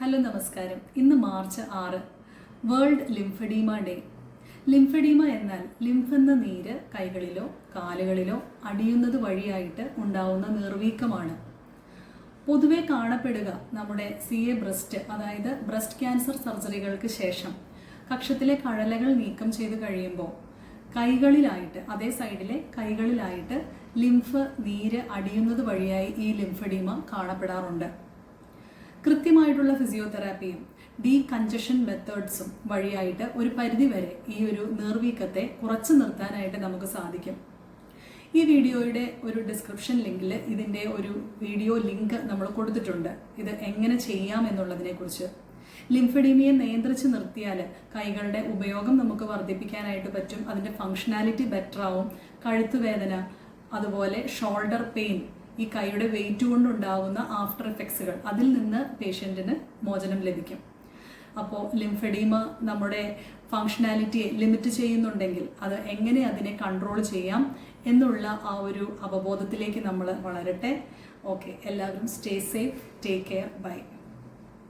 Hello നമസ്കാരം. ഇന്ന് March ആറ്. World ലിംഫഡീമ day. ലിംഫഡീമ എന്നാൽ ലിംഫ് എന്ന നീര് കൈകളിലോ കാലുകളിലോ അടിയുന്നത് വഴിയായിട്ട് ഉണ്ടാവുന്ന നിർവീക്കമാണ്. പൊതുവെ കാണപ്പെടുക നമ്മുടെ സി എ ബ്രസ്റ്റ് അതായത് ബ്രസ്റ്റ് ക്യാൻസർ സർജറികൾക്ക് ശേഷം. കക്ഷത്തിലെ കഴലകൾ നീക്കം ചെയ്ത് കഴിയുമ്പോൾ കൈകളിലായിട്ട് അതേ സൈഡിലെ കൈകളിലായിട്ട് ലിംഫ് നീര് അടിയുന്നത് വഴിയായി ഈ ലിംഫഡീമ കാണപ്പെടാറുണ്ട്. കൃത്യമായിട്ടുള്ള ഫിസിയോതെറാപ്പിയും ഡീ കഞ്ചഷൻ മെത്തേഡ്സും വഴിയായിട്ട് ഒരു പരിധിവരെ ഈ ഒരു നീർവീക്കത്തെ കുറച്ചു നിർത്താനായിട്ട് നമുക്ക് സാധിക്കും. ഈ വീഡിയോയുടെ ഒരു ഡിസ്ക്രിപ്ഷൻ ലിങ്കിൽ ഇതിന്റെ ഒരു വീഡിയോ ലിങ്ക് നമ്മൾ കൊടുത്തിട്ടുണ്ട്. ഇത് എങ്ങനെ ചെയ്യാം എന്നുള്ളതിനെക്കുറിച്ച്. ലിംഫഡീമിയെ നിയന്ത്രിച്ച് നിർത്തിയാൽ കൈകളുടെ ഉപയോഗം നമുക്ക് വർദ്ധിപ്പിക്കാനായിട്ട് പറ്റും. അതിന്റെ ഫങ്ഷനാലിറ്റി ബെറ്റർ ആവും. കഴുത്തുവേദന അതുപോലെ ഷോൾഡർ പെയിൻ ഈ കൈയുടെ വെയിറ്റ് കൊണ്ടുണ്ടാകുന്ന ആഫ്റ്റർ എഫക്ട്സുകൾ അതിൽ നിന്ന് പേഷ്യന്റിന് മോചനം ലഭിക്കും. അപ്പോൾ ലിംഫെഡീമ നമ്മുടെ ഫങ്ഷനാലിറ്റിയെ ലിമിറ്റ് ചെയ്യുന്നുണ്ടെങ്കിൽ അത് എങ്ങനെ അതിനെ കൺട്രോൾ ചെയ്യാം എന്നുള്ള ആ ഒരു അവബോധത്തിലേക്ക് നമ്മൾ വളരട്ടെ. ഓക്കെ എല്ലാവരും stay safe take care bye